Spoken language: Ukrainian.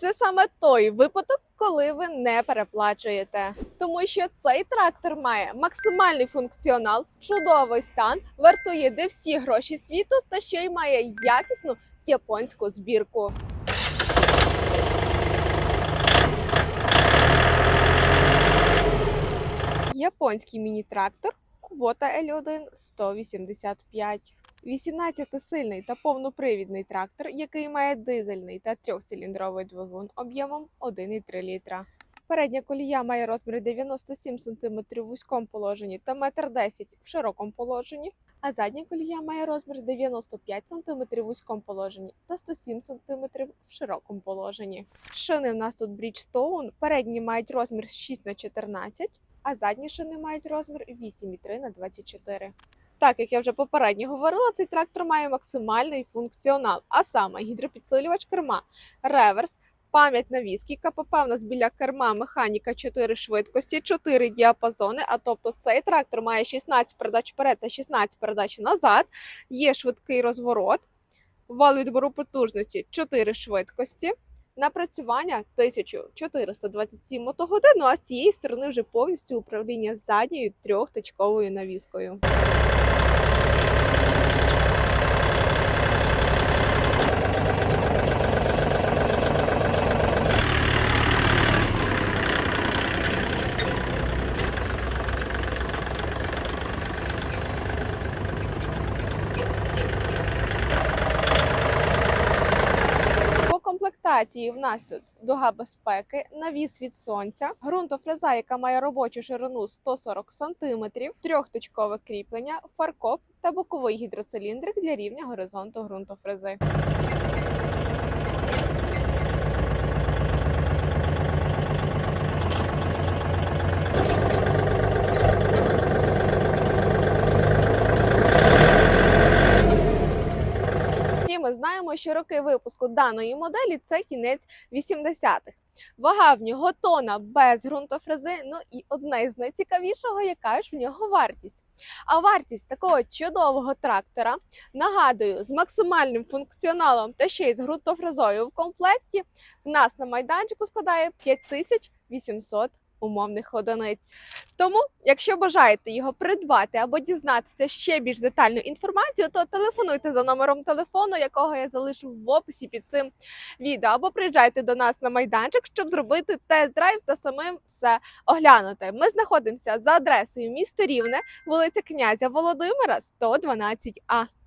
Це саме той випадок, коли ви не переплачуєте, тому що цей трактор має максимальний функціонал, чудовий стан, вартує де всі гроші світу та ще й має якісну японську збірку. Японський міні-трактор Kubota L1 185. 18-сильний та повнопривідний трактор, який має дизельний та трьохциліндровий двигун об'ємом 1,3 літра. Передня колія має розмір 97 см в вузькому положенні та 1,10 м в широкому положенні, а задня колія має розмір 95 см в вузькому положенні та 107 см в широкому положенні. Шини в нас тут Bridgestone, передні мають розмір 6 х 14 а задні шини мають розмір 8,3 на 24. Так, як я вже попередньо говорила, цей трактор має максимальний функціонал, а саме гідропідсилювач керма, реверс, пам'ять навіски, КПП у нас біля керма, механіка 4 швидкості, 4 діапазони. А тобто цей трактор має 16 передач вперед та 16 передач назад, є швидкий розворот, вал відбору потужності 4 швидкості. Напрацювання 1427 мотогодин, ну а з цієї сторони вже повністю управління задньою трьохточковою навіскою. Комплектації в нас тут дуга безпеки, навіс від сонця, ґрунтофреза, яка має робочу ширину 140 см, трьохточкове кріплення, фаркоп та боковий гідроциліндрик для рівня горизонту ґрунтофрези. Всі ми що роки випуску даної моделі це кінець 80-х. Вага в нього тона без ґрунтофрези. Ну і одне з найцікавішого, яка ж в нього вартість. А вартість такого чудового трактора, нагадую, з максимальним функціоналом та ще й з ґрунтофрезою в комплекті, в нас на майданчику складає 5800 умовних одиниць. Тому, якщо бажаєте його придбати або дізнатися ще більш детальну інформацію, то телефонуйте за номером телефону, якого я залишу в описі під цим відео, або приїжджайте до нас на майданчик, щоб зробити тест-драйв та самим все оглянути. Ми знаходимося за адресою місто Рівне, вулиця князя Володимира, 112А.